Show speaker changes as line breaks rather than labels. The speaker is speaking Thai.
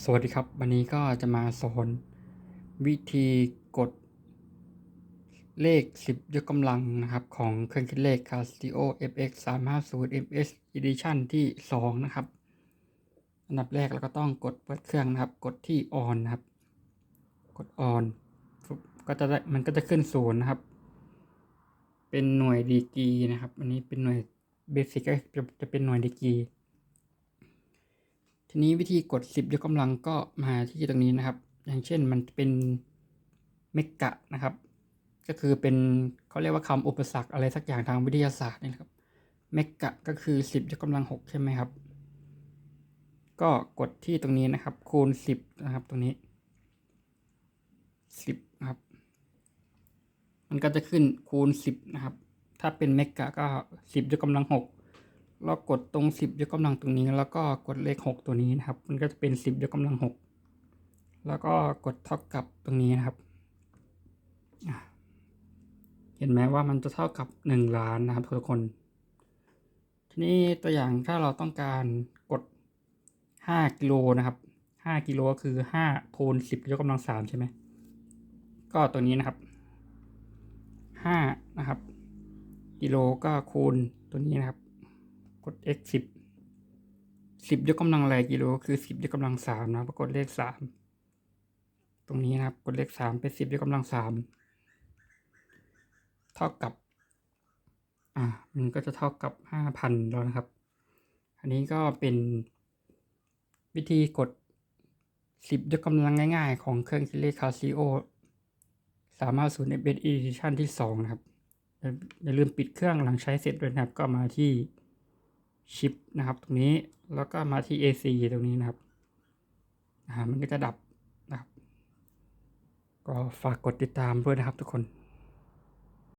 สวัสดีครับ วันนี้ก็จะมาสอนวิธีกดเลข 10 ยกกำลังนะครับของเครื่องคิดเลข Casio FX 350 MS Edition ที่ 2 นะครับ อันดับแรกเราก็ต้องกดเปิดเครื่องนะครับ กดที่ on นะครับ กด on ก็จะได้มันก็จะขึ้นศูนย์นะครับ เป็นหน่วยดีกีนะครับ อันนี้เป็นหน่วยเบสิกก็จะเป็นหน่วยดีกี ทีนี้วิธีกด 10 ยกกำลังก็มาที่ตรงนี้นะครับ อย่างเช่นมันเป็นเมกะนะครับ ก็คือเป็นเขาเรียกว่าคำอุปสรรคอะไรสักอย่างทางวิทยาศาสตร์นี่นะครับเมกะก็คือ 10 ยกกำลัง 6 ใช่ไหมครับ ก็กดที่ตรงนี้นะครับ คูณ 10 นะครับตรงนี้ 10นะครับ มันก็จะขึ้นคูณ 10 นะครับ ถ้าเป็นเมกะก็ 10 ยกกำลัง 6 เรากดตรง 10 ยกกำลังตรงนี้ แล้วก็กดเลข 6 ตัวนี้นะครับ มันก็จะเป็น 10 ยกกำลัง 6 แล้วก็กดเท่ากับตรงนี้นะครับ เห็นไหมว่ามันจะเท่ากับ 1 ล้านนะครับทุกคน ทีนี้ตัวอย่างถ้าเราต้องการกด 5 กิโลนะครับ 5 กิโลก็คือ 5 คูณ 10 ยกกำลัง 3 ใช่ไหม ก็ตัวนี้นะครับ 5 นะครับ กิโลก็คูณตัวนี้นะครับ กด x สิบสิบยกกำลังอะไรกิโลคือสิบยกกำลังสามนะปรากฏเลขสามตรงนี้นะครับ กดเลขสามเป็นสิบยกกำลังสามเท่ากับ อ่า มันก็จะเท่ากับห้าพันแล้วนะครับ อันนี้ก็เป็นวิธีกดสิบยกกำลังง่าย ๆ ของเครื่องคิดเลขคาซิโอสามารถศูนย์เอเอดิชันที่สองนะครับอย่าลืมปิดเครื่องหลังใช้เสร็จด้วยนะครับ ก็มาที่ ชิปนะครับ ตรงนี้แล้วก็มาที่ AC ตรงนี้นะครับอ่ามันก็จะดับนะครับ ก็ฝากกดติดตามด้วยนะครับทุกคน